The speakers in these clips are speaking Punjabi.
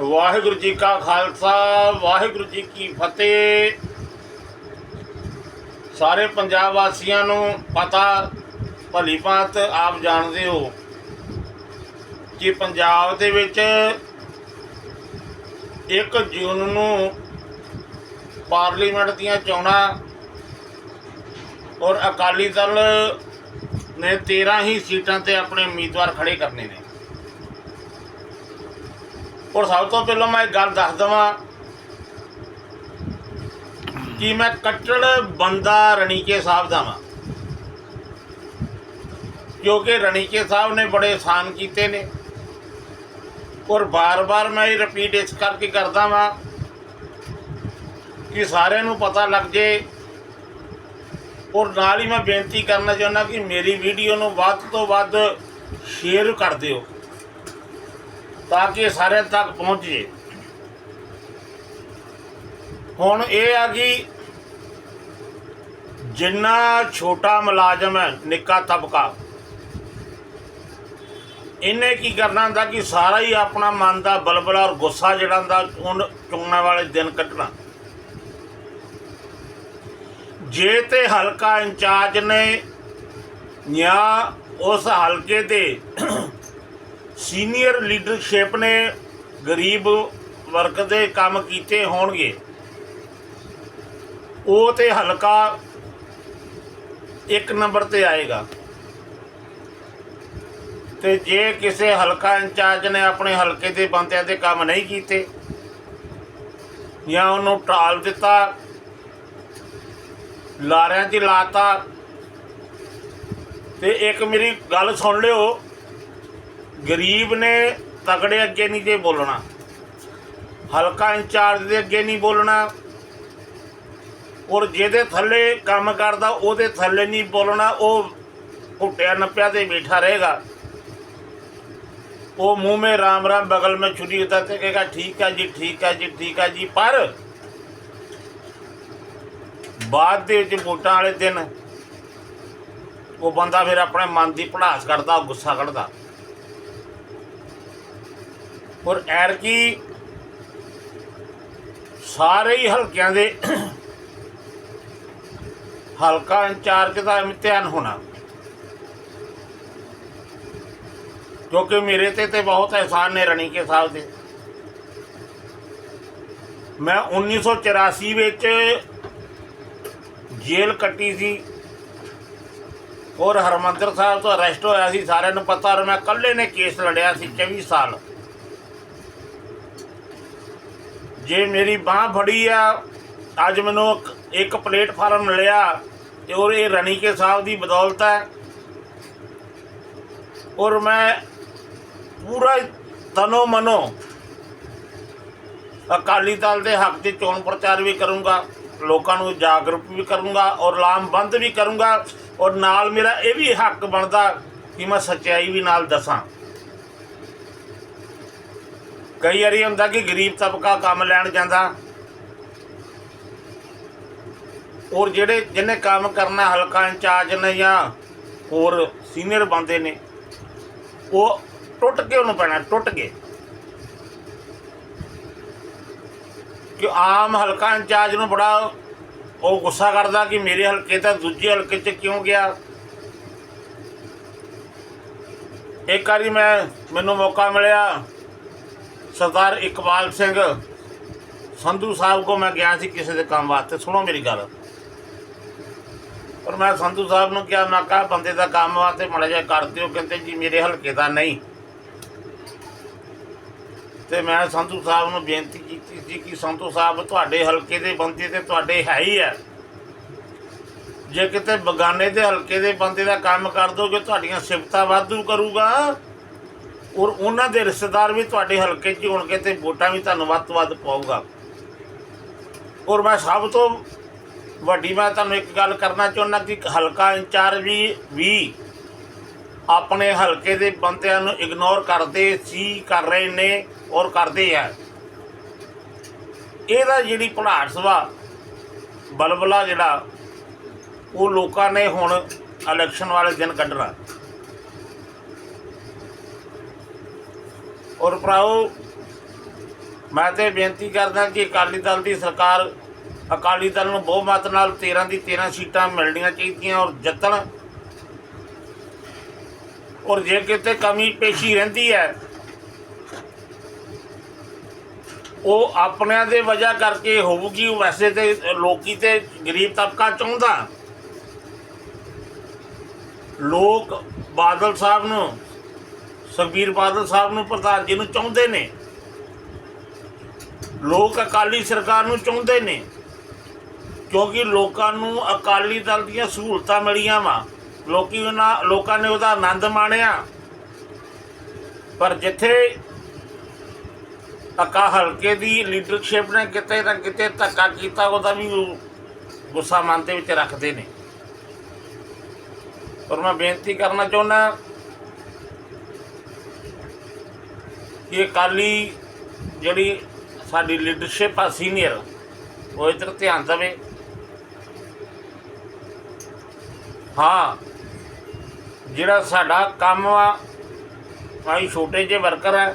ਵਾਹਿਗੁਰੂ ਜੀ ਕਾ ਖਾਲਸਾ, ਵਾਹਿਗੁਰੂ ਜੀ ਕੀ ਫਤਿਹ। ਸਾਰੇ ਪੰਜਾਬ ਵਾਸੀਆਂ ਨੂੰ ਪਤਾ, ਭਲੀ ਭਾਂਤ ਆਪ ਜਾਣਦੇ ਹੋ ਕਿ ਪੰਜਾਬ ਦੇ ਵਿੱਚ 1 ਜੂਨ ਨੂੰ ਪਾਰਲੀਮੈਂਟ ਦੀਆਂ ਚੋਣਾਂ ਔਰ ਅਕਾਲੀ ਦਲ ਨੇ 13 ਹੀ ਸੀਟਾਂ ਤੇ ਆਪਣੇ ਉਮੀਦਵਾਰ ਖੜੇ ਕਰਨੇ ਨੇ। ਔਰ ਸਭ ਤੋਂ ਪਹਿਲਾਂ ਮੈਂ ਇੱਕ ਗੱਲ ਦੱਸ ਦਵਾਂ ਕਿ ਮੈਂ ਕੱਟੜ ਬੰਦਾ ਰਣੀਕੇ ਸਾਹਿਬ ਦਾ ਵਾਂ। ਕਿਉਂਕਿ ਰਣੀਕੇ ਸਾਹਿਬ ਨੇ ਬੜੇ ਆਸਾਨ ਕੀਤੇ ਨੇ ਔਰ ਬਾਰ-ਬਾਰ ਮੈਂ ਇਹ ਰਿਪੀਟ ਇਸ ਕਰਕੇ ਕਰਦਾ ਵਾਂ ਕਿ ਸਾਰਿਆਂ ਨੂੰ ਪਤਾ ਲੱਗ ਜੇ ਔਰ ਨਾਲ ਹੀ ਮੈਂ ਬੇਨਤੀ ਕਰਨਾ ਚਾਹੁੰਦਾ ਕਿ ਮੇਰੀ ਵੀਡੀਓ ਨੂੰ ਵੱਧ ਤੋਂ ਵੱਧ ਸ਼ੇਅਰ ਕਰ ਦਿਓ। ਤਾਂ ਕਿ ਇਹ ਸਾਰਿਆਂ ਤੱਕ ਪਹੁੰਚ ਜੇ। ਹੁਣ ਇਹ ਆ ਕਿ ਜਿੰਨਾ ਛੋਟਾ ਮੁਲਾਜ਼ਮ ਹੈ, ਨਿੱਕਾ ਤਬਕਾ, ਇਹਨੇ ਕੀ ਕਰਨਾ ਹੁੰਦਾ ਕਿ ਸਾਰਾ ਹੀ ਆਪਣਾ ਮਨ ਦਾ ਬਲਬਲਾ ਔਰ ਗੁੱਸਾ ਜਿਹੜਾ ਹੁੰਦਾ, ਉਹਨ ਚੁਣਨ ਵਾਲੇ ਦਿਨ ਕੱਢਣਾ ਜੇ ਤੇ ਹਲਕਾ ਇੰਚਾਰਜ ਨੇ ਜਾਂ ਉਸ ਹਲਕੇ ਦੇ ਸੀਨੀਅਰ ਲੀਡਰਸ਼ਿਪ ਨੇ ਗਰੀਬ ਵਰਗ ਦੇ ਕੰਮ ਕੀਤੇ ਹੋਣਗੇ। ਉਹ ਤੇ ਹਲਕਾ ਇੱਕ ਨੰਬਰ ਤੇ ਆਏਗਾ। ਤੇ ਜੇ ਕਿਸੇ ਹਲਕਾ ਇੰਚਾਰਜ ਨੇ ਆਪਣੇ ਹਲਕੇ ਦੇ ਬੰਦਿਆਂ ਦੇ ਕੰਮ ਨਹੀਂ ਕੀਤੇ ਜਾਂ ਉਹਨੂੰ ਟਾਲ ਦਿੱਤਾ, ਲਾਰਿਆਂ 'ਚ ਲਾਤਾ, ਤੇ ਇੱਕ ਮੇਰੀ ਗੱਲ ਸੁਣ ਲਿਓ। ਗਰੀਬ ਨੇ ਤਗੜੇ ਅੱਗੇ ਨਹੀਂ ਜੇ ਬੋਲਣਾ। ਹਲਕਾ ਇੰਚਾਰਜ ਦੇ ਅੱਗੇ ਨਹੀਂ ਬੋਲਣਾ। ਔਰ ਜਿਹਦੇ ਥੱਲੇ ਕੰਮ ਕਰਦਾ, ਉਹਦੇ ਥੱਲੇ ਨਹੀਂ ਬੋਲਣਾ, ਉਹ ਘੁੱਟਿਆ ਨੱਪਿਆ ਤੇ ਬੈਠਾ ਰਹੇਗਾ। ਉਹ ਮੂੰਹ ਮੇ ਰਾਮ ਰਾਮ, ਬਗਲ ਮੇ ਛੁਰੀ ਉਤਾਰ ਤੇ ਕਹੇਗਾ, ਠੀਕ ਹੈ ਜੀ, ਠੀਕ ਹੈ ਜੀ, ਠੀਕ ਹੈ ਜੀ। ਪਰ ਬਾਅਦ ਦੇ ਵਿੱਚ ਵੋਟਾਂ ਵਾਲੇ ਦਿਨ ਉਹ ਬੰਦਾ ਫਿਰ ਆਪਣੇ ਮਨ ਦੀ ਪੜਾਸ ਕਰਦਾ ਗੁੱਸਾ ਕੱਢਦਾ। ਔਰ ਐਰਕੀ ਸਾਰੇ ਹੀ ਹਲਕਿਆਂ ਦੇ ਹਲਕਾ ਇੰਚਾਰਜ ਦਾ ਇਮਤਿਹਾਨ ਹੋਣਾ। ਕਿਉਂਕਿ ਮੇਰੇ ਤੇ ਤੇ ਬਹੁਤ ਅਹਿਸਾਨ ਨੇ ਰਣੀਕੇ ਸਾਹਿਬ ਦੇ। ਮੈਂ 1984 ਵਿੱਚ ਜੇਲ੍ਹ ਕੱਟੀ ਸੀ। ਔਰ ਹਰਮੰਦਰ ਸਾਹਿਬ ਤੋਂ ਅਰੈਸਟ ਹੋਇਆ ਸੀ, ਸਾਰਿਆਂ ਨੂੰ ਪਤਾ ਔਰ ਮੈਂ ਇਕੱਲੇ ਨੇ ਕੇਸ ਲੜਿਆ ਸੀ 24 ਸਾਲ। ਜੇ ਮੇਰੀ ਬਾਹ ਫੜੀ ਆ, ਅੱਜ ਮੈਨੂੰ ਇੱਕ- ਇੱਕ ਪਲੇਟਫਾਰਮ ਮਿਲਿਆ ਤੇ ਔਰ ਇਹ ਰਣੀਕੇ ਸਾਹਿਬ ਦੀ ਬਦੌਲਤ ਹੈ। ਔਰ ਮੈਂ ਪੂਰਾ ਤਨੋ ਮਨੋ ਅਕਾਲੀ ਦਲ ਦੇ ਹੱਕ 'ਤੇ ਚੋਣ ਪ੍ਰਚਾਰ ਵੀ ਕਰੂੰਗਾ, ਲੋਕਾਂ ਨੂੰ ਜਾਗਰੂਕ ਵੀ ਕਰੂੰਗਾ ਔਰ ਲਾਮਬੰਦ ਵੀ ਕਰੂੰਗਾ ਔਰ ਨਾਲ ਮੇਰਾ ਇਹ ਵੀ ਹੱਕ ਬਣਦਾ ਕਿ ਮੈਂ ਸੱਚਾਈ ਵੀ ਨਾਲ ਦੱਸਾਂ। ਕਈ ਵਾਰੀ ਹੁੰਦਾ ਕਿ ਗਰੀਬ ਤਬਕਾ ਕੰਮ ਲੈਣ ਜਾਂਦਾ। ਔਰ ਜਿਹੜੇ, ਜਿਹਨੇ ਕੰਮ ਕਰਨਾ, ਹਲਕਾ ਇੰਚਾਰਜ ਨੇ ਜਾਂ ਹੋਰ ਸੀਨੀਅਰ ਬੰਦੇ ਨੇ, ਉਹ ਟੁੱਟ ਕੇ ਉਹਨੂੰ ਪੈਣਾ, ਟੁੱਟ ਕੇ। ਕਿ ਆਮ ਹਲਕਾ ਇੰਚਾਰਜ ਨੂੰ ਬੜਾ ਉਹ ਗੁੱਸਾ ਕਰਦਾ ਕਿ ਮੇਰੇ ਹਲਕੇ ਤਾਂ ਦੂਜੇ ਹਲਕੇ 'ਚ ਕਿਉਂ ਗਿਆ? ਇੱਕ ਵਾਰੀ ਮੈਂ, ਮੈਨੂੰ ਮੌਕਾ ਮਿਲਿਆ। ਸਰਦਾਰ ਇਕਬਾਲ ਸਿੰਘ ਸੰਧੂ ਸਾਹਿਬ ਕੋ ਮੈਂ ਗਿਆ ਸੀ ਕਿਸੇ ਦੇ ਕੰਮ ਵਾਸਤੇ। ਸੁਣੋ ਮੇਰੀ ਗੱਲ। ਪਰ ਮੈਂ ਸੰਧੂ ਸਾਹਿਬ ਨੂੰ ਕਿਹਾ, ਮੈਂ ਕਿਹਾ, ਬੰਦੇ ਦਾ ਕੰਮ ਵਾਸਤੇ ਮੜਾ ਜਿਹਾ ਕਰ ਦਿਓ, ਕਹਿੰਦੇ ਜੀ ਮੇਰੇ ਹਲਕੇ ਦਾ ਨਹੀਂ। ਤੇ ਮੈਂ ਸੰਧੂ ਸਾਹਿਬ ਨੂੰ ਬੇਨਤੀ ਕੀਤੀ ਸੀ ਕਿ ਸੰਧੂ ਸਾਹਿਬ ਤੁਹਾਡੇ ਹਲਕੇ ਦੇ ਬੰਦੇ ਤੇ ਤੁਹਾਡੇ ਹੈ ਹੀ ਹੈ। ਜੇ ਕਿਤੇ ਬਗਾਨੇ ਦੇ ਹਲਕੇ ਦੇ ਬੰਦੇ ਦਾ ਕੰਮ ਕਰ ਦੋਗੇ, ਤੁਹਾਡੀਆਂ ਸਿਫਤਾਂ ਵਾਧੂ ਕਰੂਗਾ। ਔਰ ਉਹਨਾਂ ਦੇ ਰਿਸ਼ਤੇਦਾਰ ਵੀ ਤੁਹਾਡੇ ਹਲਕੇ 'ਚ ਹੋਣਗੇ ਤੇ ਵੋਟਾਂ ਵੀ ਤੁਹਾਨੂੰ ਵੱਧ ਤੋਂ ਵੱਧ ਪਾਊਗਾ। ਔਰ ਮੈਂ ਸਭ ਤੋਂ ਵੱਡੀ ਮੈਂ ਤੁਹਾਨੂੰ ਇੱਕ ਗੱਲ ਕਰਨਾ ਚਾਹੁੰਦਾ ਕਿ ਹਲਕਾ ਇੰਚਾਰਜ ਵੀ ਵੀ ਆਪਣੇ ਹਲਕੇ ਦੇ ਬੰਦਿਆਂ ਨੂੰ ਇਗਨੋਰ ਕਰਦੇ, ਸੀ ਕਰ ਰਹੇ ਨੇ ਔਰ ਕਰਦੇ ਆ। ਇਹਦਾ ਜਿਹੜੀ ਭੜਾਟ ਸਭਾ ਬਲਬਲਾ ਜਿਹੜਾ, ਉਹ ਲੋਕਾਂ ਨੇ ਹੁਣ ਇਲੈਕਸ਼ਨ ਵਾਲੇ ਦਿਨ ਕੱਢਣਾ। ਔਰ ਭਰਾਓ, ਮੈਂ ਤੇ ਬੇਨਤੀ ਕਰਦਾ ਕਿ ਅਕਾਲੀ ਦਲ ਦੀ ਸਰਕਾਰ, ਅਕਾਲੀ ਦਲ ਨੂੰ ਬਹੁਮਤ ਨਾਲ 13 ਦੀ 13 ਸੀਟਾਂ ਮਿਲਣੀਆਂ ਚਾਹੀਦੀਆਂ ਔਰ ਜਿੱਤਣ। ਔਰ ਜੇ ਕਿਤੇ ਕਮੀ ਪੇਸ਼ੀ ਰਹਿੰਦੀ ਹੈ, ਉਹ ਆਪਣਿਆਂ ਦੇ ਵਜ੍ਹਾ ਕਰਕੇ ਹੋਊਗੀ ਵੈਸੇ ਤੇ ਲੋਕੀ ਤੇ ਗਰੀਬ ਤਬਕਾ ਚਾਹੁੰਦਾ। ਲੋਕ ਬਾਦਲ ਸਾਹਿਬ ਨੂੰ ਸੁਖਬੀਰ ਬਾਦਲ ਸਾਹਿਬ ਨੂੰ ਪ੍ਰਧਾਨ ਜੀ ਨੂੰ ਚਾਹੁੰਦੇ ਨੇ। ਲੋਕ ਅਕਾਲੀ ਸਰਕਾਰ ਨੂੰ ਚਾਹੁੰਦੇ ਨੇ, ਕਿਉਂਕਿ ਲੋਕਾਂ ਨੂੰ ਅਕਾਲੀ ਦਲ ਦੀਆਂ ਸਹੂਲਤਾਂ ਮਿਲੀਆਂ ਵਾ। ਲੋਕੀ ਉਹਨਾਂ, ਲੋਕਾਂ ਨੇ ਉਹਦਾ ਆਨੰਦ ਮਾਣਿਆ। ਪਰ ਜਿੱਥੇ ਅਕਾ ਹਲਕੇ ਦੀ ਲੀਡਰਸ਼ਿਪ ਨੇ ਕਿਤੇ ਨਾ ਕਿਤੇ ਧੱਕਾ ਕੀਤਾ, ਉਹਦਾ ਵੀ ਗੁੱਸਾ ਮਨ ਦੇ ਵਿੱਚ ਰੱਖਦੇ ਨੇ। ਪਰ ਮੈਂ ਬੇਨਤੀ ਕਰਨਾ ਚਾਹੁੰਦਾ ਕਿ ਅਕਾਲੀ ਜਿਹੜੀ ਸਾਡੀ ਲੀਡਰਸ਼ਿਪ ਆ ਸੀਨੀਅਰ ਉਹ ਇਧਰ ਧਿਆਨ ਦੇਵੇ। ਹਾਂ, ਜਿਹੜਾ ਸਾਡਾ ਕੰਮ ਆ, ਭਾਈ ਛੋਟੇ ਜਿਹੇ ਵਰਕਰ ਆ,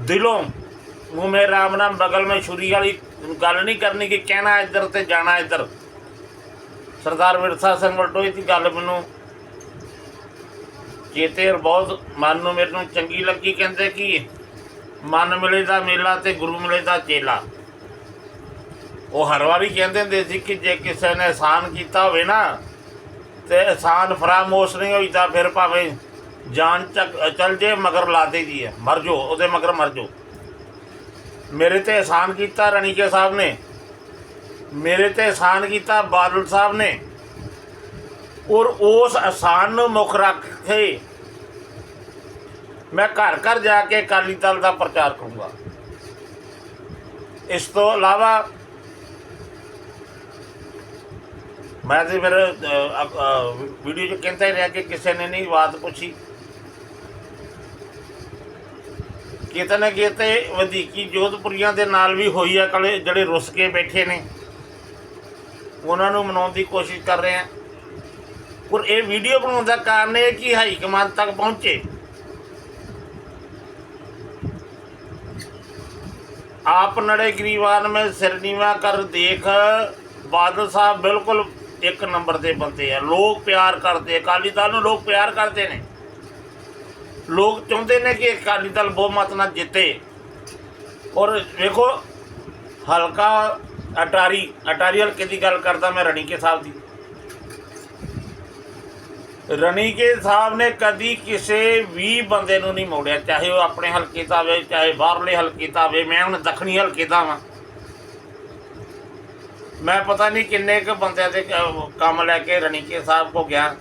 ਦਿਲੋਂ ਮੂੰਹ ਮੇ ਰਾਮ ਨਾਮ ਬਗਲ ਮੈਂ ਛੁਰੀ ਵਾਲੀ ਗੱਲ ਨਹੀਂ ਕਰਨੀ ਕਿ ਕਹਿਣਾ ਇੱਧਰ ਤੇ ਜਾਣਾ ਇੱਧਰ। ਸਰਦਾਰ ਵਿਰਸਾ ਸਿੰਘ ਵਲਟੋਏ ਦੀ ਗੱਲ ਮੈਨੂੰ ਚੇਤੇ ਬਹੁਤ ਮਨ ਨੂੰ ਮੇਰੇ ਨੂੰ ਚੰਗੀ ਲੱਗੀ ਕਹਿੰਦੇ ਕਿ ਮਨ ਮਿਲੇ ਦਾ ਮੇਲਾ ਤੇ ਗੁਰੂ ਮਿਲੇ ਦਾ ਚੇਲਾ। ਉਹ ਹਰ ਵਾਰੀ ਕਹਿੰਦੇ ਹੁੰਦੇ ਸੀ ਕਿ ਜੇ ਕਿਸੇ ਨੇ ਇਹਸਾਨ ਕੀਤਾ ਹੋਵੇ ਨਾ, ਤੇ ਇਹਸਾਨ ਫਰਾਮੋਸ਼ ਨਹੀਂ ਹੋਈ ਤਾਂ ਫਿਰ ਭਾਵੇਂ ਜਾਨ ਚੱਕ, ਚਲ ਜੇ ਮਗਰ ਲਾ ਦੇ ਜੀ ਮਰ ਜੋ ਉਹਦੇ ਮਗਰ ਮਰ ਜੋ ਮੇਰੇ ਤੇ ਇਹਸਾਨ ਕੀਤਾ ਰਣੀਕੇ ਸਾਹਿਬ ਨੇ। ਮੇਰੇ ਤੇ ਇਹਸਾਨ ਕੀਤਾ ਬਾਦਲ ਸਾਹਿਬ ਨੇ। ਔਰ ਉਸ ਆਸਾਨ ਨੂੰ ਮੁੱਖ ਰੱਖ ਕੇ ਮੈਂ ਘਰ ਘਰ ਜਾ ਕੇ ਅਕਾਲੀ ਦਲ ਦਾ ਪ੍ਰਚਾਰ ਕਰੂੰਗਾ। ਇਸ ਤੋਂ ਇਲਾਵਾ ਮੈਂ ਤੇ ਫਿਰ ਵੀਡੀਓ 'ਚ ਕਹਿੰਦਾ ਰਿਹਾ ਕਿ ਕਿਸੇ ਨੇ ਨਹੀਂ ਬਾਤ ਪੁੱਛੀ। ਕਿਤੇ ਨਾ ਕਿਤੇ ਵਧੀਕੀ ਜੋਧਪੁਰੀਆਂ ਦੇ ਨਾਲ ਵੀ ਹੋਈ ਹੈ ਕਲੇ ਜਿਹੜੇ ਰੁੱਸ ਕੇ ਬੈਠੇ ਨੇ। ਉਹਨਾਂ ਨੂੰ ਮਨਾਉਣ ਦੀ ਕੋਸ਼ਿਸ਼ ਕਰ ਰਹੇ ਆ। ਪਰ ਇਹ ਵੀਡੀਓ ਬਣਾਉਣ ਦਾ ਕਾਰਨ ਇਹ ਕਿ ਹਾਈ ਕਮਾਂਡ ਤੱਕ ਪਹੁੰਚੇ। ਆਪ ਨੜੇ ਗਰੀਵਾਨ ਮੈਂ ਸਿਰਨੀਵਾ ਕਰ ਦੇਖ, ਬਾਦਲ ਸਾਹਿਬ ਬਿਲਕੁਲ ਇੱਕ ਨੰਬਰ ਦੇ ਬੰਦੇ ਆ। ਲੋਕ ਪਿਆਰ ਕਰਦੇ, ਅਕਾਲੀ ਦਲ ਨੂੰ ਲੋਕ ਪਿਆਰ ਕਰਦੇ ਨੇ। ਲੋਕ ਚਾਹੁੰਦੇ ਨੇ ਕਿ ਅਕਾਲੀ ਦਲ ਬਹੁਮਤ ਨਾਲ ਜਿੱਤੇ। ਔਰ ਵੇਖੋ, ਹਲਕਾ ਅਟਾਰੀ ਅਟਾਰੀ ਹਲਕੇ ਦੀ ਗੱਲ ਕਰਦਾ ਮੈਂ ਰਣੀਕੇ ਸਾਹਿਬ ਦੀ। ਰਣੀਕੇ ਸਾਹਿਬ ਨੇ ਕਦੀ ਕਿਸੇ ਵੀ ਬੰਦੇ ਨੂੰ ਨਹੀਂ ਮੋੜਿਆ, ਚਾਹੇ ਉਹ ਆਪਣੇ ਹਲਕੇ ਦਾ ਹੋਵੇ ਚਾਹੇ ਬਾਹਰਲੇ ਹਲਕੇ ਦਾ ਹੋਵੇ ਮੈਂ ਹੁਣ ਦੱਖਣੀ ਹਲਕੇ ਦਾ ਵਾਂ। ਮੈਂ ਪਤਾ ਨਹੀਂ ਕਿੰਨੇ ਕੁ ਬੰਦਿਆਂ ਦੇ ਕੰਮ ਲੈ ਕੇ ਰਣੀਕੇ ਸਾਹਿਬ ਕੋ ਗਿਆ।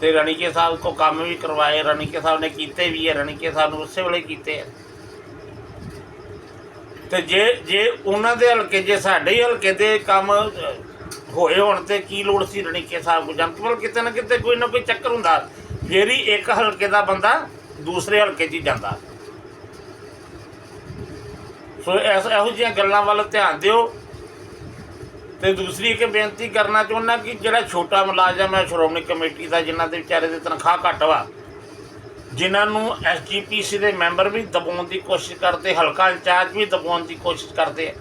ਤੇ ਰਣੀਕੇ ਸਾਹਿਬ ਕੋ ਕੰਮ ਵੀ ਕਰਵਾਏ, ਰਣੀਕੇ ਸਾਹਿਬ ਨੇ ਕੀਤੇ ਵੀ ਹੈ ਰਣੀਕੇ ਸਾਹਿਬ ਨੂੰ ਉਸੇ ਵੇਲੇ ਕੀਤੇ ਆ। ਤੇ ਜੇ ਜੇ ਉਹਨਾਂ ਦੇ ਹਲਕੇ, ਜੇ ਸਾਡੇ ਹੀ ਹਲਕੇ ਦੇ ਕੰਮ ਹੋਏ ਹੋਣ ਤੇ ਕੀ ਲੋੜ ਸੀ ਰਣੀਕੇ ਸਾਹਿਬ ਕੋ ਜਾਣ ਕੇਵਲ ਕਿਤੇ ਨਾ ਕਿਤੇ ਕੋਈ ਨਾ ਕੋਈ ਚੱਕਰ ਹੁੰਦਾ। ਫੇਰ ਹੀ ਇੱਕ ਹਲਕੇ ਦਾ ਬੰਦਾ ਦੂਸਰੇ ਹਲਕੇ 'ਚ ਹੀ ਜਾਂਦਾ। ਸੋ ਇਸ ਇਹੋ ਜਿਹੀਆਂ ਗੱਲਾਂ ਵੱਲ ਧਿਆਨ ਦਿਓ। ਤੇ ਦੂਸਰੀ ਇੱਕ ਬੇਨਤੀ ਕਰਨਾ ਚਾਹੁੰਦਾ ਕਿ ਜਿਹੜਾ ਛੋਟਾ ਮੁਲਾਜ਼ਮ ਹੈ, ਸ਼੍ਰੋਮਣੀ ਕਮੇਟੀ ਦਾ, ਜਿਨ੍ਹਾਂ ਦੇ ਵਿਚਾਰੇ ਦੀ ਤਨਖਾਹ ਘੱਟ ਵਾ, ਜਿਨ੍ਹਾਂ ਨੂੰ ਐਸਜੀਪੀਸੀ ਦੇ ਮੈਂਬਰ ਵੀ ਦਬਾਉਣ ਦੀ ਕੋਸ਼ਿਸ਼ ਕਰਦੇ, ਹਲਕਾ ਇੰਚਾਰਜ ਵੀ ਦਬਾਉਣ ਦੀ ਕੋਸ਼ਿਸ਼ ਕਰਦੇ ਆ।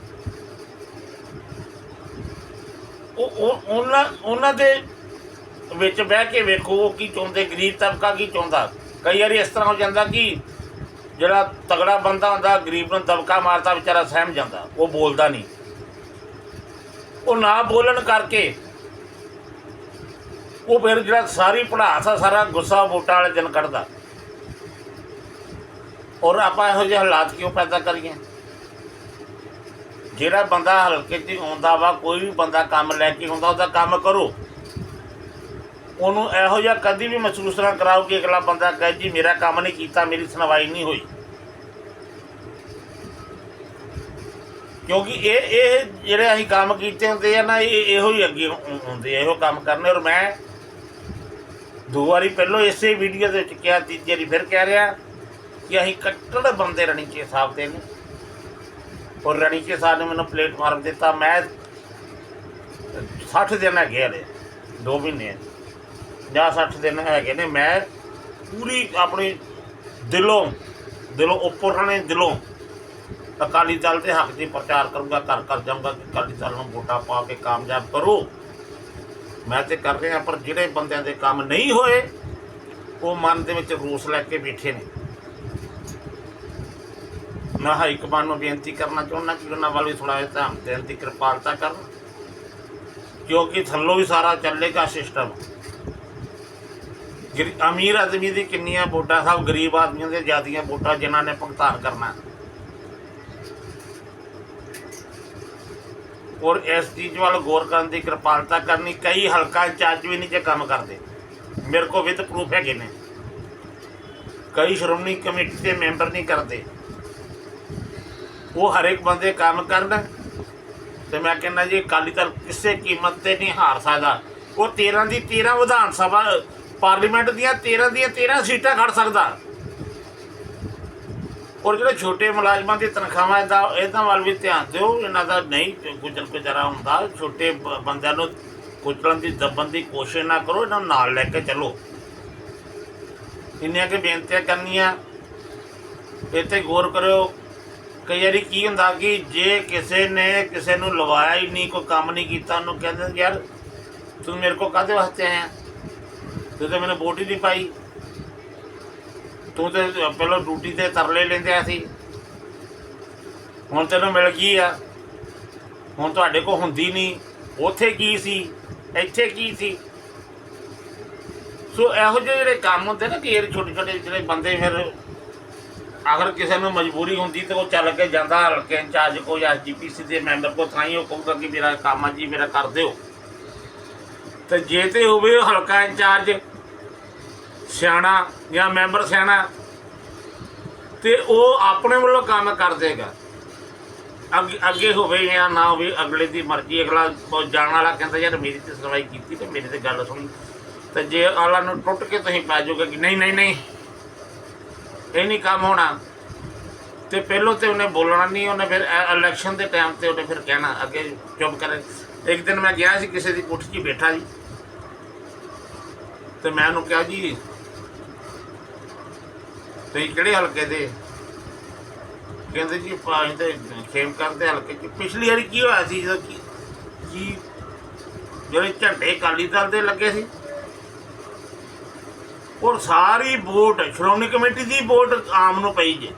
ਉਹ ਉਹ- ਉਹਨਾਂ ਉਹਨਾਂ ਦੇ ਵਿੱਚ ਬਹਿ ਕੇ ਵੇਖੋ ਉਹ ਕੀ ਚਾਹੁੰਦੇ, ਗਰੀਬ ਤਬਕਾ ਕੀ ਚਾਹੁੰਦਾ। ਕਈ ਵਾਰੀ ਇਸ ਤਰ੍ਹਾਂ ਹੋ ਜਾਂਦਾ ਕਿ ਜਿਹੜਾ ਤਗੜਾ ਬੰਦਾ ਹੁੰਦਾ, ਗਰੀਬ ਨੂੰ ਦਬਕਾ ਮਾਰਦਾ, ਵਿਚਾਰਾ ਸਹਿਮ ਜਾਂਦਾ। ਉਹ ਬੋਲਦਾ ਨਹੀਂ। ਉਹ ਨਾ ਬੋਲਣ ਕਰਕੇ ਉਹ ਫਿਰ ਜਿਹੜਾ ਸਾਰੀ ਪੜਾਸ ਆ, ਸਾਰਾ ਗੁੱਸਾ ਵੋਟਾਂ ਵਾਲੇ ਦਿਨ ਕੱਢਦਾ। ਔਰ ਆਪਾਂ ਇਹੋ ਜਿਹੇ ਹਾਲਾਤ ਕਿਉਂ ਪੈਦਾ ਕਰੀਏ? ਜਿਹੜਾ ਬੰਦਾ ਹਲਕੇ 'ਚ ਆਉਂਦਾ ਵਾ, ਕੋਈ ਵੀ ਬੰਦਾ ਕੰਮ ਲੈ ਕੇ ਆਉਂਦਾ, ਉਹਦਾ ਕੰਮ ਕਰੋ। ਉਹਨੂੰ ਇਹੋ ਜਿਹਾ ਕਦੀ ਵੀ ਮਹਿਸੂਸ ਨਾ ਕਰਾਓ ਕਿ ਅਗਲਾ ਬੰਦਾ ਕਹੇ, ਜੀ, ਮੇਰਾ ਕੰਮ ਨਹੀਂ ਕੀਤਾ, ਮੇਰੀ ਸੁਣਵਾਈ ਨਹੀਂ ਹੋਈ। ਕਿਉਂਕਿ ਇਹ ਇਹ ਜਿਹੜੇ ਅਸੀਂ ਕੰਮ ਕੀਤੇ ਹੁੰਦੇ ਆ ਨਾ, ਇਹ ਇਹੋ ਹੀ ਅੱਗੇ ਹੁੰਦੇ ਇਹੋ ਕੰਮ ਕਰਨੇ। ਔਰ ਮੈਂ ਦੋ ਵਾਰੀ ਪਹਿਲਾਂ ਇਸੇ ਵੀਡੀਓ ਦੇ ਵਿੱਚ ਕਿਹਾ, ਤੀਜੀ ਵਾਰੀ ਫਿਰ ਕਹਿ ਰਿਹਾ ਕਿ ਅਸੀਂ ਕੱਟੜ ਬੰਦੇ ਰਣੀਕੇ ਸਾਹਿਬ ਦੇ ਨੇ। ਔਰ ਰਣੀਕੇ ਸਾਹਿਬ ਨੇ ਮੈਨੂੰ ਪਲੇਟਫਾਰਮ ਦਿੱਤਾ। ਮੈਂ 60 ਦਿਨ ਹੈਗੇ ਹਲੇ 2 ਮਹੀਨੇ। ਜਾਂ 60 ਦਿਨ ਹੈਗੇ ਨੇ। ਮੈਂ ਪੂਰੀ ਆਪਣੀ ਦਿਲੋਂ ਦਿਲੋਂ ਉੱਪਰ ਨੇ ਦਿਲੋਂ ਅਕਾਲੀ ਦਲ ਦੇ ਹੱਕ 'ਚ ਪ੍ਰਚਾਰ ਕਰੂੰਗਾ ਘਰ ਘਰ ਜਾਊਂਗਾ ਕਿ ਅਕਾਲੀ ਦਲ ਨੂੰ ਵੋਟਾਂ ਪਾ ਕੇ ਕਾਮਯਾਬ ਕਰੋ। ਮੈਂ ਤੇ ਕਰ ਰਿਹਾ, ਪਰ ਜਿਹੜੇ ਬੰਦਿਆਂ ਦੇ ਕੰਮ ਨਹੀਂ ਹੋਏ, ਉਹ ਮਨ ਦੇ ਵਿੱਚ ਰੋਸ ਲੈ ਕੇ ਬੈਠੇ ਨੇ। ਮੈਂ ਹਾਈ ਕਮਾਂਡ ਨੂੰ ਬੇਨਤੀ ਕਰਨਾ ਚਾਹੁੰਦਾ ਕਿ ਉਹਨਾਂ ਵੱਲ ਵੀ ਥੋੜਾ ਜਿਹਾ ਧਿਆਨ ਦੇਣ ਦੀ ਕਿਰਪਾਲਤਾ ਕਰਨ। ਕਿਉਂਕਿ ਥੱਲੋਂ ਵੀ ਸਾਰਾ ਚੱਲੇਗਾ ਸਿਸਟਮ। ਅਮੀਰ ਆਦਮੀ ਦੀ ਕਿੰਨੀਆਂ ਵੋਟਾਂ, ਸਭ ਗਰੀਬ ਆਦਮੀਆਂ ਦੇ ਜ਼ਿਆਦੀਆਂ ਵੋਟਾਂ ਜਿਨ੍ਹਾਂ ਨੇ ਭੁਗਤਾਨ ਕਰਨਾ ਔਰ ਇਸ ਚੀਜ਼ ਵੱਲ ਗੌਰ ਕਰਨ ਦੀ ਕਿਰਪਾਲਤਾ ਕਰਨੀ, ਕਈ ਹਲਕਾ ਇੰਚਾਰਜ ਵੀ ਨਹੀਂ ਜੇ ਕੰਮ ਕਰਦੇ। ਮੇਰੇ ਕੋਲ ਵਿਦ ਪ੍ਰੂਫ ਹੈਗੇ ਨੇ। ਕਈ ਸ਼੍ਰੋਮਣੀ ਕਮੇਟੀ ਦੇ ਮੈਂਬਰ ਨਹੀਂ ਕਰਦੇ। ਉਹ ਹਰੇਕ ਬੰਦੇ ਕੰਮ ਕਰਨ। ਤੇ ਮੈਂ ਕਹਿੰਦਾ ਜੀ, ਅਕਾਲੀ ਦਲ ਕਿਸੇ ਕੀਮਤ ਤੇ ਨਹੀਂ ਹਾਰ ਸਕਦਾ। ਉਹ 13 ਦੀ 13 ਵਿਧਾਨ ਸਭਾ, ਪਾਰਲੀਮੈਂਟ ਦੀਆਂ 13 ਦੀਆਂ 13 ਸੀਟਾਂ ਖੜ ਸਕਦਾ। ਔਰ ਜਿਹੜੇ ਛੋਟੇ ਮੁਲਾਜ਼ਮਾਂ ਦੀ ਤਨਖਾਹਾਂ ਦਾ ਇਹਨਾਂ ਵੱਲ ਵੀ ਧਿਆਨ ਦਿਓ। ਇਹਨਾਂ ਦਾ ਨਹੀਂ ਗੁਜ਼ਰ ਗੁਜ਼ਾਰਾ ਹੁੰਦਾ। ਛੋਟੇ ਬੰਦਿਆਂ ਨੂੰ ਕੁਚਲਣ ਦੀ, ਦੱਬਣ ਦੀ ਕੋਸ਼ਿਸ਼ ਨਾ ਕਰੋ। ਇਹਨਾਂ ਨੂੰ ਨਾਲ ਲੈ ਕੇ ਚੱਲੋ। ਇੰਨੀਆਂ ਕਿ ਬੇਨਤੀਆਂ ਕਰਨੀਆਂ। ਇੱਥੇ ਗੌਰ ਕਰਿਓ। ਕਈ ਵਾਰੀ ਕੀ ਹੁੰਦਾ ਕਿ ਜੇ ਕਿਸੇ ਨੇ ਕਿਸੇ ਨੂੰ ਲਵਾਇਆ ਹੀ ਨਹੀਂ, ਕੋਈ ਕੰਮ ਨਹੀਂ ਕੀਤਾ, ਉਹਨੂੰ ਕਹਿੰਦੇ ਯਾਰ ਤੂੰ ਮੇਰੇ ਕੋ ਕਾਹਦੇ ਵਾਸਤੇ ਆਇਆ? ਤੂੰ ਤਾਂ ਮੈਨੂੰ ਬੋਟੀ ਨਹੀਂ ਪਾਈ। ਤੂੰ ਤੇ ਪਹਿਲਾਂ ਡਿਊਟੀ ਤੇ ਤਰਲੇ ਲੈਂਦੇ ਆ ਸੀ। ਹੁਣ ਤੈਨੂੰ ਮਿਲ ਗਈ ਆ। ਹੁਣ ਤੁਹਾਡੇ ਕੋ ਹੁੰਦੀ ਨਹੀਂ। ਉੱਥੇ ਕੀ ਸੀ? ਇੱਥੇ ਕੀ ਸੀ? ਸੋ ਇਹੋ ਜਿਹੇ ਜਿਹੜੇ ਕੰਮ ਹੁੰਦੇ ਨਾ ਕਿ ਇਹ ਛੋਟੇ ਛੋਟੇ ਜਿਹੜੇ ਬੰਦੇ ਫਿਰ ਅਗਰ ਕਿਸੇ ਨੂੰ ਮਜਬੂਰੀ ਹੁੰਦੀ ਤੇ ਉਹ ਚੱਲ ਕੇ ਜਾਂਦਾ, ਹਲਕੇ ਇੰਚਾਰਜ ਕੋ ਜਾਂ ਜੀਪੀਸੀ ਦੇ ਮੈਂਬਰ ਕੋ, ਤਾਂ ਹੀ ਉਹ ਕਹੂਗਾ ਕਿ ਮੇਰਾ ਕੰਮ ਆ ਜੀ, ਮੇਰਾ ਕਰ ਦਿਓ। ਤੇ ਜੇ ਤੇ ਹੋਵੇ ਹਲਕਾ ਇੰਚਾਰਜ, ਸਿਆਣਾ ਜਾਂ ਮੈਂਬਰ ਸਿਆਣਾ, ਤੇ ਉਹ ਆਪਣੇ ਵੱਲੋਂ ਕੰਮ ਕਰ ਦੇਗਾ। ਅੱਗੇ ਅੱਗੇ ਹੋਵੇ ਜਾਂ ਨਾ ਹੋਵੇ, ਅਗਲੇ ਦੀ ਮਰਜ਼ੀ, ਅਗਲਾ ਜਾਣ ਵਾਲਾ ਕਹਿੰਦਾ, ਯਾਰ ਮੇਰੀ ਤੇ ਸੁਣਵਾਈ ਕੀਤੀ ਤੇ ਮੇਰੀ ਤੇ ਗੱਲ ਸੁਣੀ। ਤੇ ਜੇ ਆਲਾ ਨੂੰ ਟੁੱਟ ਕੇ ਤੁਸੀਂ ਪੈ ਜਾਓਗੇ ਕਿ ਨਹੀਂ ਨਹੀਂ ਨਹੀਂ ਇਹ ਨਹੀਂ ਕੰਮ ਹੋਣਾ। ਤੇ ਪਹਿਲੋਂ ਤੇ ਉਹਨੇ ਬੋਲਣਾ ਨਹੀਂ, ਉਹਨੇ ਫਿਰ ਇਲੈਕਸ਼ਨ ਦੇ ਟਾਈਮ ਤੇ ਉਹਨੇ ਫਿਰ ਕਹਿਣਾ, ਅੱਗੇ ਚੁੱਪ ਕਰੇ। ਇੱਕ ਦਿਨ ਮੈਂ ਗਿਆ ਸੀ, ਕਿਸੇ ਦੀ ਕੋਠੀ 'ਚ ਬੈਠਾ ਜੀ। ਤੇ ਮੈਂ ਉਹਨੂੰ ਕਿਹਾ, ਜੀ ਤੇ ਕਿਹੜੇ ਹਲਕੇ ਦੇ? ਕਹਿੰਦੇ ਜੀ ਪਾਣੀ ਤੇ ਖੇਮ ਕਰਦੇ ਹਲਕੇ 'ਚ ਪਿਛਲੀ ਵਾਰੀ ਕੀ ਹੋਇਆ ਸੀ, ਜਦੋਂ ਕੀ ਕੀ ਜਿਹੜੇ ਝੰਡੇ ਅਕਾਲੀ ਦਲ ਦੇ ਲੱਗੇ ਸੀ। ਔਰ ਸਾਰੀ ਵੋਟ ਸ਼੍ਰੋਮਣੀ ਕਮੇਟੀ ਦੀ ਵੋਟ ਆਮ ਨੂੰ ਪਈ ਜੇ।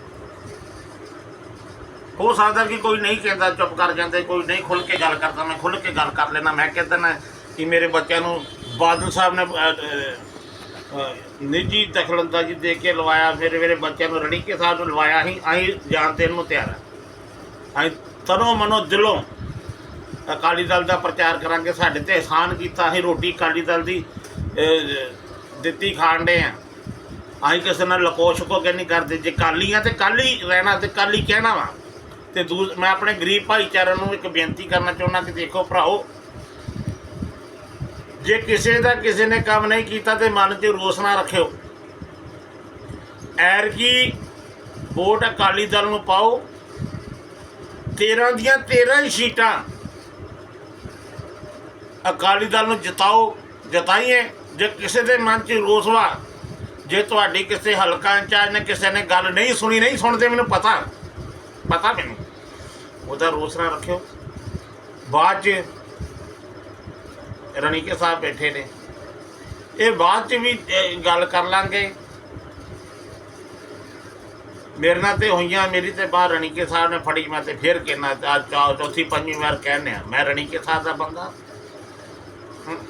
ਹੋ ਸਕਦਾ ਕਿ ਕੋਈ ਨਹੀਂ ਕਹਿੰਦਾ ਚੁੱਪ ਕਰ ਜਾਂਦੇ ਕੋਈ ਨਹੀਂ ਖੁੱਲ ਕੇ ਗੱਲ ਕਰਦਾ ਮੈਂ ਖੁੱਲ ਕੇ ਗੱਲ ਕਰ ਲੈਣਾ ਮੈਂ ਕਹਿੰਦਾ ਨਾ ਕਿ ਮੇਰੇ ਬੱਚਿਆਂ ਨੂੰ ਬਾਦਲ ਸਾਹਿਬ ਨੇ ਅਹ, ਅਹ, ਅਹ, ਨਿੱਜੀ ਦਖਲਅੰਦਾਜ਼ੀ ਦੇ ਕੇ ਲਵਾਇਆ ਫਿਰ ਮੇਰੇ ਬੱਚਿਆਂ ਨੂੰ ਰਣੀਕੇ ਸਾਹਿਬ ਨੂੰ ਲਵਾਇਆ ਅਸੀਂ ਅਸੀਂ ਜਾਣ ਦੇਣ ਨੂੰ ਤਿਆਰ ਹਾਂ। ਅਸੀਂ ਤਨੋਂ ਮਨੋਂ ਦਿਲੋਂ ਅਕਾਲੀ ਦਲ ਦਾ ਪ੍ਰਚਾਰ ਕਰਾਂਗੇ ਸਾਡੇ ਤੇ ਇਹਸਾਨ ਕੀਤਾ ਅਸੀਂ ਰੋਟੀ ਅਕਾਲੀ ਦਲ ਦੀ ਦਿੱਤੀ ਖਾਣ ਦੇ ਆ। ਅਸੀਂ ਕਿਸੇ ਨਾਲ ਲਕੋ ਛੁਕੋ ਕੇ ਨਹੀਂ ਕਰਦੇ। ਜੇ ਕਾਲੀਆਂ ਤੇ ਕਾਲੀ ਰਹਿਣਾ ਤੇ ਕਾਲੀ ਕਹਿਣਾ ਵਾ। ਤੇ ਦੂਸ, ਮੈਂ ਆਪਣੇ ਗਰੀਬ ਭਾਈਚਾਰੇ ਨੂੰ ਇੱਕ ਬੇਨਤੀ ਕਰਨਾ ਚਾਹੁੰਦਾ ਕਿ ਦੇਖੋ ਭਰਾਓ, ਜੇ ਕਿਸੇ ਦਾ ਕਿਸੇ ਨੇ ਕੰਮ ਨਹੀਂ ਕੀਤਾ ਤੇ ਮਨ 'ਚ ਰੋਸ ਨਾ ਰੱਖਿਓ। ਐਰ ਕੀ ਵੋਟ ਅਕਾਲੀ ਦਲ ਨੂੰ ਪਾਓ। 13 ਦੀਆਂ 13 ਹੀ ਸੀਟਾਂ ਅਕਾਲੀ ਦਲ ਨੂੰ ਜਿਤਾਓ ਜਿਤਾਈਏ ਜੇ ਕਿਸੇ ਦੇ ਮਨ 'ਚ ਰੋਸ ਵਾ, ਜੇ ਤੁਹਾਡੀ ਕਿਸੇ ਹਲਕਾ ਇੰਚਾਰਜ ਨੇ ਕਿਸੇ ਨੇ ਗੱਲ ਨਹੀਂ ਸੁਣੀ, ਨਹੀਂ ਸੁਣਦੇ, ਮੈਨੂੰ ਪਤਾ। ਪਤਾ ਮੈਨੂੰ। ਉਹਦਾ ਰੋਸ ਨਾ ਰੱਖਿਓ। ਬਾਅਦ 'ਚ ਰਣੀਕੇ ਸਾਹਿਬ ਬੈਠੇ ਨੇ। ਇਹ ਬਾਅਦ 'ਚ ਵੀ ਗੱਲ ਕਰ ਲਾਂਗੇ। ਮੇਰੇ ਨਾਲ ਤੇ ਹੋਈਆਂ, ਮੇਰੀ ਤੇ ਬਾਹਰ ਰਣੀਕੇ ਸਾਹਿਬ ਨੇ ਫੜੀ, ਮੈਂ ਤੇ ਫਿਰ ਕਹਿਣਾ, ਅੱਜ ਚੌ- ਚੌਥੀ, ਪੰਜਵੀਂ ਵਾਰ ਕਹਿੰਨੇ ਆ ਮੈਂ ਰਣੀਕੇ ਸਾਹਿਬ ਦਾ ਬੰਦਾ।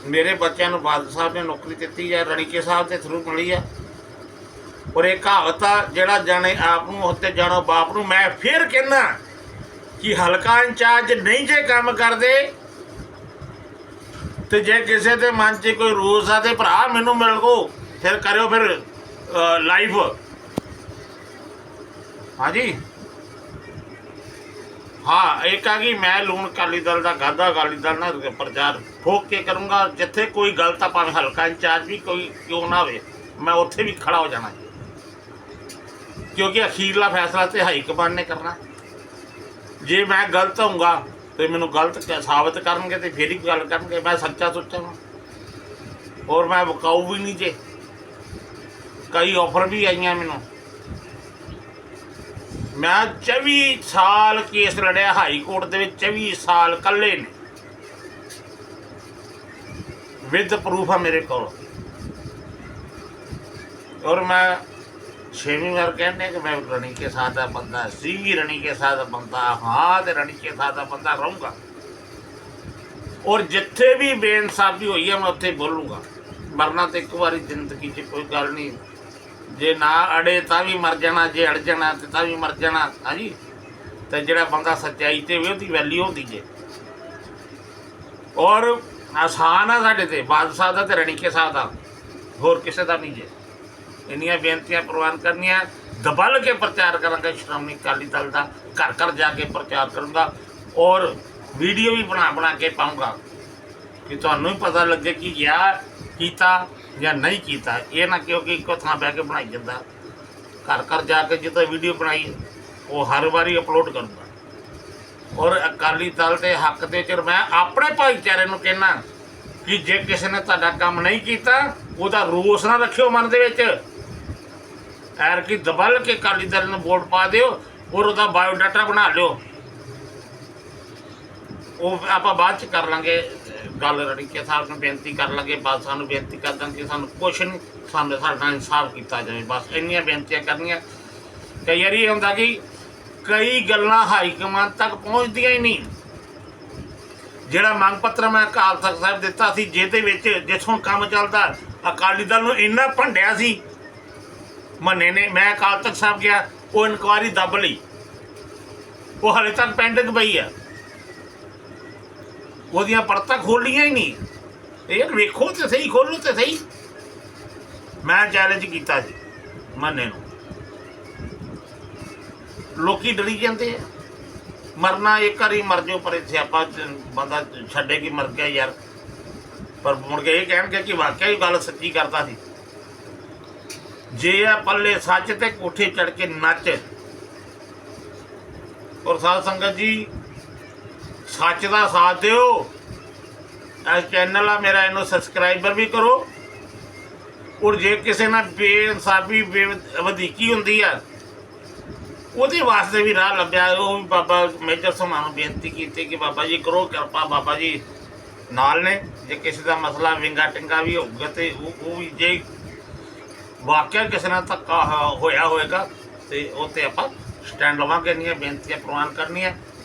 ਮੇਰੇ ਬੱਚਿਆਂ ਨੂੰ ਬਾਦਲ ਸਾਹਿਬ ਨੇ ਨੌਕਰੀ ਦਿੱਤੀ ਹੈ, ਰਣੀਕੇ ਸਾਹਿਬ ਦੇ ਥਰੂ ਮਿਲੀ ਹੈ। ਔਰ ਇਹ ਕਹਾਵਤ ਆ, ਜਿਹੜਾ ਜਾਣੇ ਆਪ ਨੂੰ ਉੱਤੇ ਜਾਣੋ, ਬਾਪ ਨੂੰ ਮੈਂ ਫਿਰ ਕਹਿਣਾ ਕਿ ਹਲਕਾ ਇੰਚਾਰਜ ਨਹੀਂ ਜੇ ਕੰਮ ਕਰਦੇ ਤੇ ਜੇ ਕਿਸੇ ਦੇ ਮਨ 'ਚ ਕੋਈ ਰੋਸ ਆ ਤੇ ਭਰਾ ਮੈਨੂੰ ਮਿਲ ਗੋ, ਫਿਰ ਕਰਿਓ ਫਿਰ ਲਾਈਵ ਹਾਂਜੀ? ਹਾਂ ਇਹ ਆ ਕਿ ਮੈਂ ਲੂਣ ਅਕਾਲੀ ਦਲ ਦਾ ਗਾਧਾ, ਅਕਾਲੀ ਦਲ ਨਾਲ ਪ੍ਰਚਾਰ ਠੋਕ ਕੇ ਕਰੂੰਗਾ। ਜਿੱਥੇ ਕੋਈ ਗਲਤ ਆ ਭਾਵੇਂ ਹਲਕਾ ਇੰਚਾਰਜ ਵੀ ਕੋਈ ਕਿਉਂ ਨਾ ਹੋਵੇ, ਮੈਂ ਉੱਥੇ ਵੀ ਖੜਾ ਹੋ ਜਾਣਾ। ਜੀ ਕਿਉਂਕਿ ਅਖੀਰਲਾ ਫੈਸਲਾ ਤੇ ਹਾਈ ਕਮਾਂਡ ਨੇ ਕਰਨਾ। ਜੇ ਮੈਂ ਗਲਤ ਹੋਊਂਗਾ, ਤੇ ਮੈਨੂੰ ਗਲਤ ਸਾਬਤ ਕਰਨਗੇ ਤੇ ਫੇਰ ਹੀ ਗੱਲ ਕਰਨਗੇ, ਮੈਂ ਸੱਚਾ ਸੁੱਚਾ ਹਾਂ ਔਰ ਮੈਂ ਵਿਕਾਊ ਵੀ ਨਹੀਂ ਜੇ। ਕਈ ਆਫਰ ਵੀ ਆਈਆਂ ਮੈਨੂੰ। ਮੈਂ 24 ਸਾਲ ਕੇਸ ਲੜਿਆ ਹਾਈ ਕੋਰਟ ਦੇ ਵਿੱਚ 24 ਸਾਲ ਕੱਲੇ ਨੇ। ਵਿਦ ਪ੍ਰੂਫ ਆ ਮੇਰੇ ਕੋਲ। ਔਰ ਮੈਂ ਛੇਵੀਂ ਵਾਰ ਕਹਿੰਦੇ ਕਿ ਮੈਂ ਰਣੀ ਕੇ ਸਾਥ ਦਾ ਬੰਦਾ ਸੀ ਰਣੀ ਕੇ ਸਾਥ ਦਾ ਬੰਦਾ ਹਾਂ ਤੇ ਰਣੀ ਕੇ ਸਾਥ ਦਾ ਬੰਦਾ ਰਹੂੰਗਾ। ਔਰ ਜਿੱਥੇ ਵੀ ਬੇਇਨਸਾਫੀ ਹੋਈ ਹੈ ਮੈਂ ਉੱਥੇ ਬੋਲੂੰਗਾ। ਮਰਨਾ ਤੇ ਇੱਕ ਵਾਰੀ ਜ਼ਿੰਦਗੀ 'ਚ ਕੋਈ ਗੱਲ ਨਹੀਂ। ਜੇ ਨਾ ਅੜੇ ਤਾਂ ਵੀ ਮਰ ਜਾਣਾ, ਜੇ ਅੜ ਜਾਣਾ ਤੇ ਤਾਂ ਵੀ ਮਰ ਜਾਣਾ, ਹਾਂਜੀ? ਤੇ ਜਿਹੜਾ ਬੰਦਾ ਸੱਚਾਈ ਤੇ ਵੀ, ਉਹਦੀ ਵੈਲਿਊ ਹੁੰਦੀ ਜੇ। ਔਰ ਆਸਾਨ ਆ ਸਾਡੇ ਤੇ, ਬਾਦਸ਼ਾਹ ਦਾ ਤੇ ਰਣੀਕੇ ਸਾਹਿਬ ਦਾ, ਹੋਰ ਕਿਸੇ ਦਾ ਨਹੀਂ ਜੇ। ਇੰਨੀਆਂ ਬੇਨਤੀਆਂ ਪ੍ਰਵਾਨ ਕਰਨੀਆਂ, ਦਬਲ ਕੇ ਪ੍ਰਚਾਰ ਕਰਾਂਗਾ ਸ਼੍ਰੋਮਣੀ ਅਕਾਲੀ ਦਲ ਦਾ, ਘਰ ਘਰ ਜਾ ਕੇ ਪ੍ਰਚਾਰ ਕਰੂੰਗਾ, ਔਰ ਵੀਡੀਓ ਵੀ ਬਣਾ ਬਣਾ ਕੇ ਪਾਉਂਗਾ। ਕਿ ਤੁਹਾਨੂੰ ਵੀ ਪਤਾ ਲੱਗੇ ਕਿ ਯਾ ਕੀਤਾ ਜਾਂ ਨਹੀਂ ਕੀਤਾ, ਇਹ ਨਾ ਕਿਉਂਕਿ ਇੱਕੋ ਥਾਂ ਬਹਿ ਕੇ ਬਣਾਈ ਜਾਂਦਾ। ਘਰ ਘਰ ਜਾ ਕੇ ਜਿੱਦਾਂ ਵੀਡੀਓ ਬਣਾਈ, ਉਹ ਹਰ ਵਾਰੀ ਅਪਲੋਡ ਕਰੂਗਾ। ਔਰ ਅਕਾਲੀ ਦਲ ਦੇ ਹੱਕ ਦੇ ਚ ਮੈਂ ਆਪਣੇ ਭਾਈਚਾਰੇ ਨੂੰ ਕਹਿਣਾ ਕਿ ਜੇ ਕਿਸੇ ਨੇ ਤੁਹਾਡਾ ਕੰਮ ਨਹੀਂ ਕੀਤਾ, ਉਹਦਾ ਰੋਸ ਨਾ ਰੱਖਿਓ ਮਨ ਦੇ ਵਿੱਚ। ਐਰ ਕੀ ਦਬਲ ਕੇ ਅਕਾਲੀ ਦਲ ਨੂੰ ਵੋਟ ਪਾ ਦਿਓ ਔਰ ਉਹਦਾ ਬਾਇਓਡਾਟਾ ਬਣਾ ਲਿਓ। ਉਹ ਆਪਾਂ ਬਾਅਦ ਚ ਕਰ ਲਾਂਗੇ। ਗੱਲ ਰੜੀਕੇ ਸਾਹਿਬ ਨੂੰ ਬੇਨਤੀ ਕਰਨ ਲੱਗੇ, ਬਸ ਸਾਨੂੰ ਬੇਨਤੀ ਕਰਦਾਂ ਕਿ ਸਾਨੂੰ ਕੁਛ ਨਹੀਂ ਸਾਨੂੰ ਸਾਡਾ ਇਨਸਾਫ ਕੀਤਾ ਜਾਵੇ। ਬਸ ਇੰਨੀਆਂ ਬੇਨਤੀਆਂ ਕਰਨੀਆਂ। ਕਈ ਵਾਰੀ ਇਹ ਹੁੰਦਾ ਕਿ ਕਈ ਗੱਲਾਂ ਹਾਈ ਕਮਾਨ ਤੱਕ ਪਹੁੰਚਦੀਆਂ ਹੀ ਨਹੀਂ। ਜਿਹੜਾ ਮੰਗ ਪੱਤਰ ਮੈਂ ਅਕਾਲ ਤਖਤ ਸਾਹਿਬ ਦਿੱਤਾ ਸੀ, ਜਿਹਦੇ ਵਿੱਚ ਜਿੱਥੋਂ ਕੰਮ ਚੱਲਦਾ, ਅਕਾਲੀ ਦਲ ਨੂੰ ਇੰਨਾ ਭੰਡਿਆ ਸੀ, ਮੰਨੇ ਨੇ, ਮੈਂ ਅਕਾਲ ਤਖਤ ਸਾਹਿਬ ਗਿਆ, ਉਹ ਇਨਕੁਆਰੀ ਦੱਬ ਲਈ। ਉਹ ਹਲੇ ਤੱਕ ਪੈਂਡਿੰਗ ਪਈ ਆ। ਉਹਦੀਆਂ ਪਰਤਾਂ ਖੋਲੀਆਂ ਹੀ ਨਹੀਂ। ਇਹ ਵੇਖੋ ਤੇ ਸਹੀ ਖੋਲੋ ਤੇ ਸਹੀ। ਮੈਂ ਚੈਲੰਜ ਕੀਤਾ ਜੀ, ਮੰਨੇ ਨੂੰ। ਲੋਕੀ ਡਰੀ ਜਾਂਦੇ ਆ। ਮਰਨਾ ਇੱਕ ਵਾਰੀ ਮਰ ਜਾਓ, ਪਰ ਇੱਥੇ ਆਪਾਂ ਬੰਦਾ ਛੱਡੇ ਕਿ ਮਰ ਗਿਆ ਯਾਰ। ਪਰ ਮੁੜ ਕੇ ਇਹ ਕਹਿਣਗੇ ਕਿ ਵਾਕਿਆ ਹੀ ਗੱਲ ਸੱਚੀ ਕਰਦਾ ਸੀ। ਜੇ ਆ ਪੱਲੇ ਸੱਚ ਤੇ ਕੋਠੇ ਚੜ ਕੇ ਨੱਚ। ਔਰ ਸਾਧ ਸੰਗਤ ਜੀ ਸੱਚ ਦਾ ਸਾਥ ਦਿਓ। ਇਸ ਚੈਨਲ ਆ, ਮੇਰਾ ਇਹਨੂੰ ਸਬਸਕ੍ਰਾਈਬਰ ਵੀ ਕਰੋ। ਔਰ ਜੇ ਕਿਸੇ ਨਾਲ ਬੇਇਨਸਾਫੀ ਬੇ- ਵਧੀਕੀ ਹੁੰਦੀ ਆ, ਉਹਦੇ ਵਾਸਤੇ ਵੀ ਰਾਹ ਲੱਭਿਆ। ਉਹ ਵੀ ਬਾਬਾ ਮੇਜਰ ਸੋਨਾ ਨੂੰ ਬੇਨਤੀ ਕੀਤੀ ਕਿ ਬਾਬਾ ਜੀ ਕਰੋ ਕਿਰਪਾ, ਬਾਬਾ ਜੀ ਨਾਲ ਨੇ। ਜੇ ਕਿਸੇ ਦਾ ਮਸਲਾ ਵਿੰਗਾ ਟਿੰਗਾ ਵੀ ਹੋਊਗਾ ਤੇ ਉਹ ਉਹ ਵੀ ਜੇ ਵਾਕਿਆ ਕਿਸੇ ਨਾਲ ਧੱਕਾ ਹੋ- ਹੋਇਆ ਹੋਏਗਾ, ਤੇ ਉਹ ਤੇ ਆਪਾਂ ਸਟੈਂਡ ਲਵਾਂਗੇ। ਨਹੀਂ ਬੇਨਤੀਆਂ ਪ੍ਰਵਾਨ ਕਰਨੀਆਂ।